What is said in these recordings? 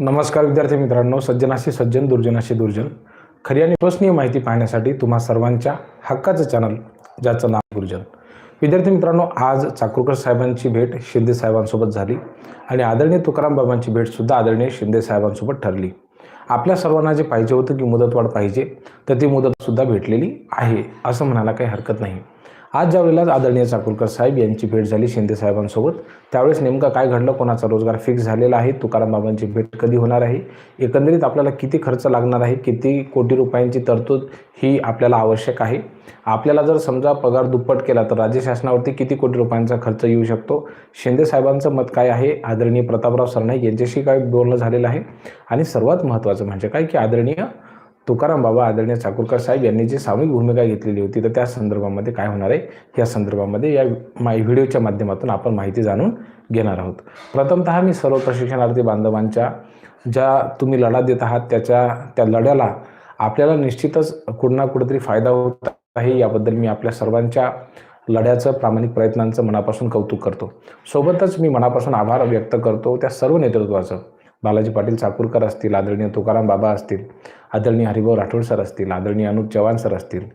नमस्कार विद्यार्थी मित्रांनो सज्जनाशी सज्जन दुर्जनाशी दुर्जन. खरी आणि विश्वसनीय माहिती पाहण्यासाठी तुम्हा सर्वांच्या हक्काचं चॅनल ज्याचं नाव दुर्जन. विद्यार्थी मित्रांनो आज चाकूरकर साहेबांची भेट शिंदे साहेबांसोबत झाली आणि आदरणीय तुकाराम बाबांची भेटसुद्धा आदरणीय शिंदे साहेबांसोबत ठरली. आपल्या सर्वांना जे पाहिजे होतं की मुदतवाढ पाहिजे तर ती मुदतसुद्धा भेटलेली आहे असं म्हणायला काही हरकत नाही. आज ज्या वेळेला आदरणीय चाकूरकर साहेब यांची भेट झाली शिंदे साहेबांसोबत त्यावेळेस नेमकं काय घडलं कोणाचा रोजगार फिक्स झालेला आहे तुकाराम बाबांची भेट कधी होणार आहे एकंदरीत आपल्याला किती खर्च लागणार आहे किती कोटी रुपयांची तरतूद ही आपल्याला आवश्यक आहे. आपल्याला जर समजा पगार दुप्पट केला तर राज्य शासनावरती किती कोटी रुपयांचा खर्च येऊ शकतो? शिंदे साहेबांचं मत काय आहे? आदरणीय प्रतापराव सरनाईक यांच्याशी काय बोलणं झालेलं आहे? आणि सर्वात महत्त्वाचं म्हणजे काय की आदरणीय तुकाराम बाबा आदरणीय चाकूरकर साहेब यांनी जी सामूहिक भूमिका घेतलेली होती तर त्या संदर्भामध्ये काय होणार आहे? या संदर्भामध्ये या मा व्हिडिओच्या माध्यमातून आपण माहिती जाणून घेणार आहोत. प्रथमतः मी सर्व प्रशिक्षणार्थी बांधवांच्या ज्या तुम्ही लढा देत आहात त्याच्या त्या लढ्याला आपल्याला निश्चितच कुठं ना कुठेतरी फायदा होत आहे याबद्दल मी आपल्या सर्वांच्या लढ्याचं प्रामाणिक प्रयत्नांचं मनापासून कौतुक करतो. सोबतच मी मनापासून आभार व्यक्त करतो त्या सर्व नेतृत्वाचं. बालाजी पाटील चाकूरकर असतील आदरणीय तुकाराम बाबा असतील आदरणीय हरिभाऊ राठोड सर असतील आदरणीय अनुप चव्हाण सर असतील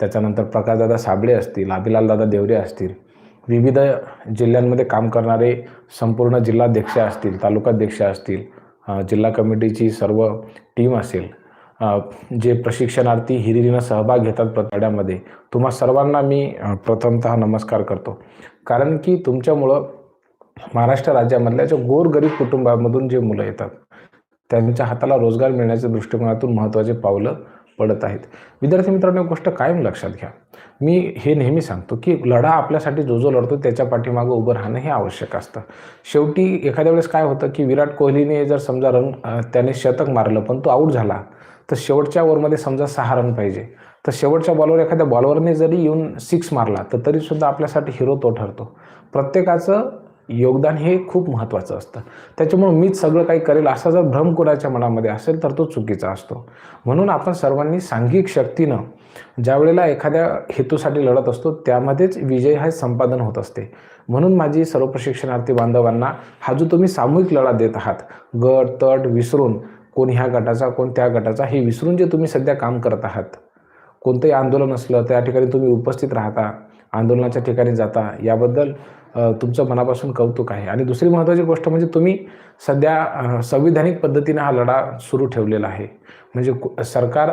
त्याच्यानंतर प्रकाशदादा साबळे असतील आबिलालदादा देवरे असतील विविध जिल्ह्यांमध्ये काम करणारे संपूर्ण जिल्हाध्यक्ष असतील तालुकाध्यक्ष असतील जिल्हा कमिटीची सर्व टीम असेल जे प्रशिक्षणार्थी हिरिरीनं सहभाग घेतात प्रताड्यामध्ये तुम्हा सर्वांना मी प्रथमतः नमस्कार करतो. कारण की तुमच्यामुळं महाराष्ट्र राज्यामधल्या ज्या गोरगरीब कुटुंबामधून जे मुलं येतात त्यांच्या हाताला रोजगार मिळण्याच्या दृष्टिकोनातून महत्त्वाचे पावलं पडत आहेत. विद्यार्थी मित्रांनो एक गोष्ट कायम लक्षात घ्या. मी हे नेहमी सांगतो की लढा आपल्यासाठी जो जो लढतो त्याच्या पाठीमागं उभं राहणं हे आवश्यक असतं. शेवटी एखाद्या वेळेस काय होतं की विराट कोहलीने जर समजा रन त्याने शतक मारलं पण तो आऊट झाला तर शेवटच्या ओव्हरमध्ये समजा सहा रन पाहिजे. तर शेवटच्या बॉलवर एखाद्या बॉलवरने जरी येऊन सिक्स मारला तर तरीसुद्धा आपल्यासाठी हिरो तो ठरतो. प्रत्येकाचं योगदान हे खूप महत्त्वाचं असतं. त्याच्यामुळे मीच सगळं काही करेल असा जर भ्रम कोणाच्या मनामध्ये असेल तर तो चुकीचा असतो. म्हणून आपण सर्वांनी सांघिक शक्तीनं ज्या वेळेला एखाद्या हेतूसाठी लढत असतो त्यामध्येच विजय हा संपादन होत असते. म्हणून माझी सर्व प्रशिक्षणार्थी बांधवांना हा जो तुम्ही सामूहिक लढा देत आहात गट तट विसरून कोण ह्या गटाचा कोण त्या गटाचा हे विसरून जे तुम्ही सध्या काम करत आहात. कोणतंही आंदोलन असलं त्या ठिकाणी तुम्ही उपस्थित राहता आंदोलनाच्या ठिकाणी जाता याबद्दल तुमचं मनापासून कौतुक आहे. आणि दुसरी महत्त्वाची गोष्ट म्हणजे तुम्ही सध्या संविधानिक पद्धतीने हा लढा सुरू ठेवलेला आहे. म्हणजे कु- सरकार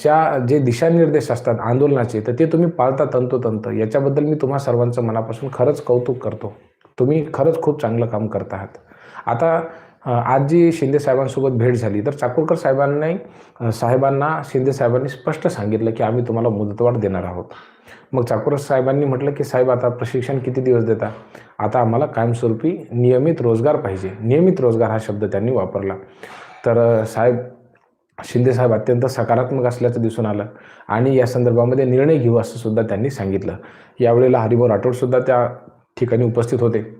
च्या जे दिशानिर्देश असतात आंदोलनाचे तर ते तुम्ही पाळता तंतोतंत. याच्याबद्दल मी तुम्हा सर्वांचं मनापासून खरंच कौतुक करतो. तुम्ही खरंच खूप चांगलं काम करत आहात. आता आज जी शिंदे साहेबांसोबत भेट झाली. तर चाकूरकर साहेबांनी साहेबांना शिंदे साहेबांनी स्पष्ट सांगितलं की आम्ही तुम्हाला मुदतवाढ देणार आहोत. मग चाकूरकर साहेबांनी म्हटलं की साहेब आता प्रशिक्षण किती दिवस देता? आता आम्हाला कायमस्वरूपी नियमित रोजगार पाहिजे. नियमित रोजगार हा शब्द त्यांनी वापरला. तर साहेब शिंदे साहेब अत्यंत सकारात्मक असल्याचं दिसून आलं आणि या संदर्भामध्ये निर्णय घेऊ असं सुद्धा त्यांनी सांगितलं. यावेळेला हरिभाऊ राठोडसुद्धा त्या ठिकाणी उपस्थित होते.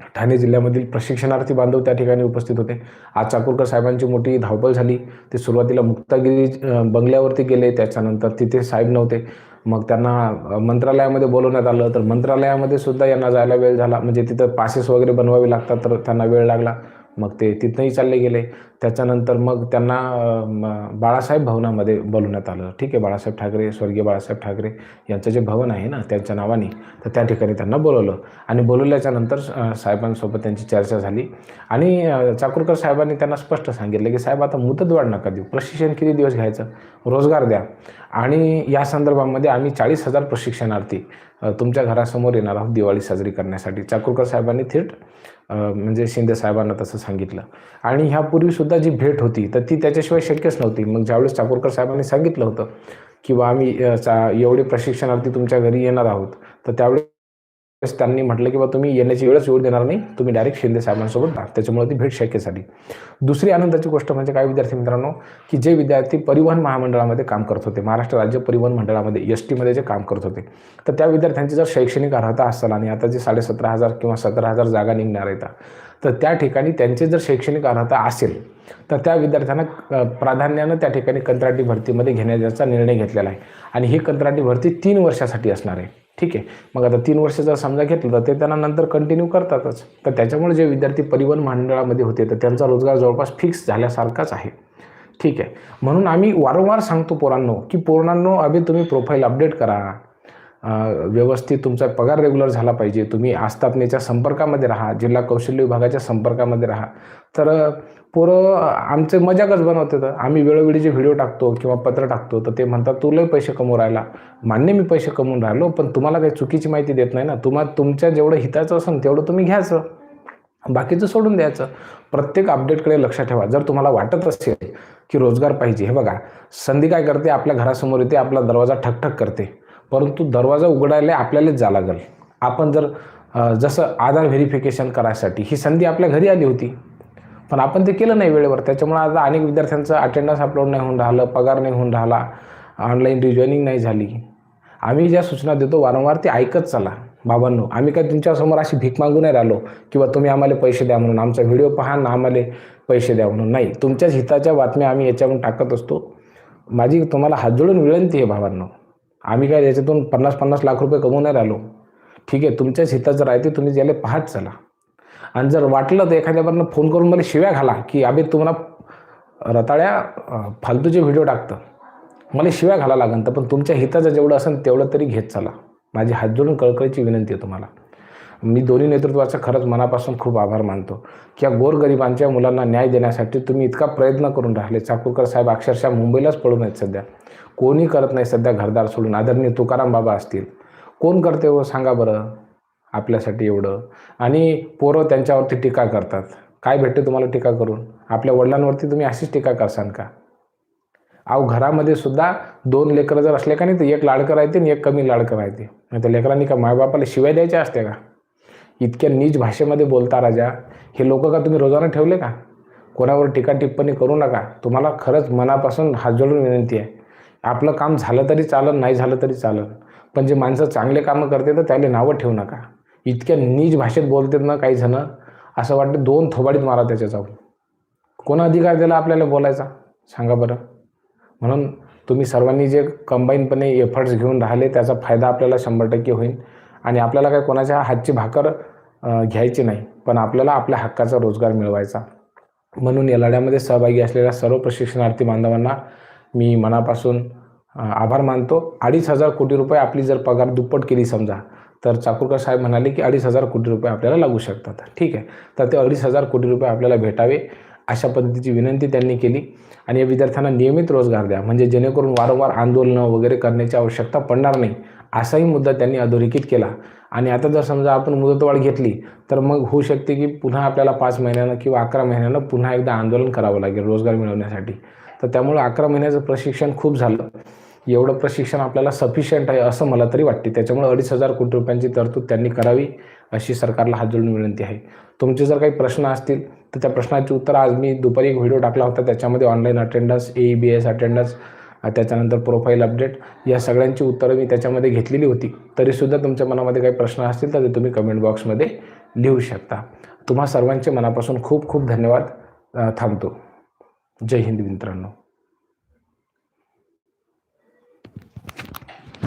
ठाणे जिल्ह्यामधील प्रशिक्षणार्थी बांधव त्या ठिकाणी उपस्थित होते. आज चाकूरकर साहेबांची मोठी धावपळ झाली. ते सुरुवातीला मुक्तागिरी बंगल्यावरती गेले. त्याच्यानंतर तिथे साहेब नव्हते. मग त्यांना मंत्रालयामध्ये बोलवण्यात आलं. तर मंत्रालयामध्ये सुद्धा यांना जायला वेळ झाला. म्हणजे तिथं पासेस वगैरे बनवावे लागतात. तर त्यांना वेळ लागला. मग ते तिथनंही चालले गेले. त्याच्यानंतर मग त्यांना बाळासाहेब भवनामध्ये बोलवण्यात आलं. ठीक आहे बाळासाहेब ठाकरे स्वर्गीय बाळासाहेब ठाकरे यांचं जे भवन आहे ना त्यांच्या नावाने तर त्या ठिकाणी त्यांना बोलवलं. आणि बोलवल्याच्या नंतर साहेबांसोबत त्यांची चर्चा झाली. आणि चाकूरकर साहेबांनी त्यांना स्पष्ट सांगितलं की साहेब आता मुदतवाढ नका देऊ. प्रशिक्षण किती दिवस घ्यायचं? रोजगार द्या. आणि या संदर्भामध्ये आम्ही चाळीस हजार प्रशिक्षणार्थी तुमच्या घरासमोर येणार आहोत दिवाळी साजरी करण्यासाठी. चाकूरकर साहेबांनी थेट म्हणजे शिंदे साहेबांना तसं सांगितलं. आणि ह्यापूर्वीसुद्धा जी भेट होती तर ती त्याच्याशिवाय शक्यच नव्हती. मग ज्यावेळेस चाकूरकर साहेबांनी सांगितलं होतं किंवा आम्ही चा एवढे प्रशिक्षणार्थी तुमच्या घरी येणार आहोत तर त्यावेळेस त्यांनी म्हटलं की बा तुम्ही येण्याची वेळच वेळ देणार नाही. तुम्ही डायरेक्ट शिंदे साहेबांसोबत त्याच्यामुळे ती भेट शक्य झाली दुसरी आनंदाची गोष्ट म्हणजे काय विद्यार्थी मित्रांनो की जे विद्यार्थी परिवहन महामंडळामध्ये काम करत होते महाराष्ट्र राज्य परिवहन मंडळामध्ये एस टीमध्ये जे काम करत होते तर त्या विद्यार्थ्यांची जर शैक्षणिक अर्हता असेल आणि आता जे साडेसतरा हजार किंवा सतरा हजार जागा निघणार आहेत तर त्या ठिकाणी त्यांची जर शैक्षणिक अर्हता असेल तर त्या विद्यार्थ्यांना प्राधान्यानं त्या ठिकाणी कंत्राटी भरतीमध्ये घेण्याचा निर्णय घेतलेला आहे. आणि ही कंत्राटी भरती तीन वर्षासाठी असणार आहे. ठीक आहे. मग आता तीन वर्ष जर समजा घेतलं तर ते त्यांना नंतर कंटिन्यू करतातच. तर त्याच्यामुळे जे विद्यार्थी परिवहन मंडळामध्ये होते तर त्यांचा रोजगार जवळपास फिक्स झाल्यासारखाच आहे. ठीक आहे. म्हणून आम्ही वारंवार सांगतो पोरांनो की पोरांनो अभि तुम्ही प्रोफाईल अपडेट करा. व्यवस्थित तुमचा पगार रेग्युलर झाला पाहिजे. तुम्ही आस्थापनेच्या संपर्कामध्ये राहा जिल्हा कौशल्य विभागाच्या संपर्कामध्ये राहा. तर पोरं आमचे मजाकच बनवते तर आम्ही वेळोवेळी जे व्हिडिओ टाकतो किंवा पत्र टाकतो तर ते म्हणतात तुलाही पैसे कमवू राहिला. मान्य मी पैसे कमवून राहिलो पण तुम्हाला काही चुकीची माहिती देत नाही ना. तुम्हाला तुमच्या जेवढं हिताचं असेल तेवढं तुम्ही घ्यायचं. बाकीचं सोडून द्यायचं. प्रत्येक अपडेटकडे लक्ष ठेवा. जर तुम्हाला वाटत असेल की रोजगार पाहिजे हे बघा. संधी काय करते? आपल्या घरासमोर येते आपला दरवाजा ठकठक करते. परंतु दरवाजा उघडायला आपल्यालाच जा लागेल. आपण जर जसं आधार व्हेरिफिकेशन करायसाठी ही संधी आपल्या घरी आली होती. पण आपण ते केलं नाही वेळेवर. त्याच्यामुळे आता अनेक विद्यार्थ्यांचं अटेंडन्स अपलोड नाही होऊन राहिलं पगार नाही होऊन राहिला ऑनलाईन रिजॉईनिंग नाही झाली. आम्ही ज्या सूचना देतो वारंवार ते ऐकत चला. बाबांनो आम्ही काय तुमच्यासमोर अशी भीक मागू नाही राहिलो किंवा तुम्ही आम्हाला पैसे द्या म्हणून आमचा व्हिडिओ पहा ना आम्हाला पैसे द्या म्हणून. नाही तुमच्याच हिताच्या बातम्या आम्ही याच्यावरून टाकत असतो. माझी तुम्हाला हात जोडून विनंती आहे बाबांनो. आम्ही काय याच्यातून पन्नास पन्नास लाख रुपये कमवून नाही राहिलो. ठीक आहे तुमच्याच हिताचं राहते तुम्ही ज्याला पाहत चला. आणि जर वाटलं तर एखाद्यापर्यंत फोन करून मला शिव्या घाला की अभि तुम्हाला रताळ्या फालतूचे व्हिडिओ टाकतं. मला शिव्या घाला लागेल तर पण तुमच्या हिताचं जेवढं असेल तेवढं तरी घेत चला. माझी हात जोडून कळकळीची विनंती आहे तुम्हाला. मी दोन्ही नेतृत्वाचा खरंच मनापासून खूप आभार मानतो. की या गोरगरिबांच्या मुलांना न्याय देण्यासाठी तुम्ही इतका प्रयत्न करून राहिले. चाकूरकर साहेब अक्षरशः मुंबईलाच पडून आहेत सध्या. कोणी करत नाही सध्या घरदार सोडून. आदरणीय तुकाराम बाबा असतील. कोण करते हो सांगा बरं आपल्यासाठी एवढं? आणि पोरं त्यांच्यावरती टीका करतात. काय भेटते तुम्हाला टीका करून? आपल्या वडिलांवरती तुम्ही अशीच टीका करसान का? अहो घरामध्ये सुद्धा दोन लेकरं जर असले का नाही तर एक लाडकं राहते आणि एक कमी लाडकं राहते नाही तर लेकरांनी का मायबापाला शिवाय द्यायच्या असते का? इतक्या नीच भाषेमध्ये बोलता राजा. हे लोक का तुम्ही रोजानं ठेवले का? कोणावर टीका टिप्पणी करू नका. तुम्हाला खरंच मनापासून हात जोडून विनंती आहे. आपलं काम झालं तरी चालन नाही झालं तरी चालन. पण जे माणसं चांगले कामं करते तर त्याला नावं ठेवू नका. इतक्या नीच भाषेत बोलतात ना काही जणं. असं वाटतं दोन थोबाडीत मारा त्याच्या जाऊन. कोणा अधिकार दिला आपल्याला बोलायचा? सांगा बरं. म्हणून तुम्ही सर्वांनी जे कंबाईनपणे एफर्ट्स घेऊन राहिले त्याचा फायदा आपल्याला शंभर टक्के होईल. आणि आपल्याला काय कोणाच्या हातची भाकर घ्यायची नाही. पण आपल्याला आपल्या हक्काचा रोजगार मिळवायचा. म्हणून या लढ्यामध्ये सहभागी असलेल्या सर्व प्रशिक्षणार्थी बांधवांना मी मनापासून आभार मानतो. अडीच हजार कोटी रुपये आपली जर पगार दुप्पट केली समजा तर चाकूरकर साहेब म्हणाले की अडीच हजार कोटी रुपये आपल्याला लागू शकतात. ठीक आहे. तर ते अडीच हजार कोटी रुपये आपल्याला भेटावे अशा पद्धतीची विनंती त्यांनी केली. आणि या विद्यार्थ्यांना नियमित रोजगार द्या. म्हणजे जेणेकरून वारंवार आंदोलनं वगैरे करण्याची आवश्यकता पडणार नाही. असाही मुद्दा त्यांनी अधोरेखित केला. आणि आता जर समजा आपण मुदतवाढ घेतली तर मग होऊ शकते की पुन्हा आपल्याला पाच महिन्यानं किंवा अकरा महिन्यानं पुन्हा एकदा आंदोलन करावं लागेल रोजगार मिळवण्यासाठी. तर त्यामुळं अकरा महिन्याचं प्रशिक्षण खूप झालं. एवढं प्रशिक्षण आपल्याला सफिशियंट आहे असं मला तरी वाटते. त्याच्यामुळे अडीच हजार कोटी रुपयांची तरतूद त्यांनी करावी अशी सरकारला हात जोडून विनंती आहे. तुमचे जर काही प्रश्न असतील तर त्या प्रश्नाची उत्तर आज मी दुपारी एक व्हिडिओ टाकला होता. त्याच्यामध्ये online attendance A B S attendance त्याच्यानंतर प्रोफाईल अपडेट या सगळ्यांची उत्तरं मी त्याच्यामध्ये घेतलेली होती. तरीसुद्धा तुमच्या मनामध्ये काही प्रश्न असतील तर ते तुम्ही कमेंट बॉक्समध्ये लिहू शकता. तुम्हा सर्वांचे मनापासून खूप खूप धन्यवाद. थांबतो. जय हिंद मित्रांनो.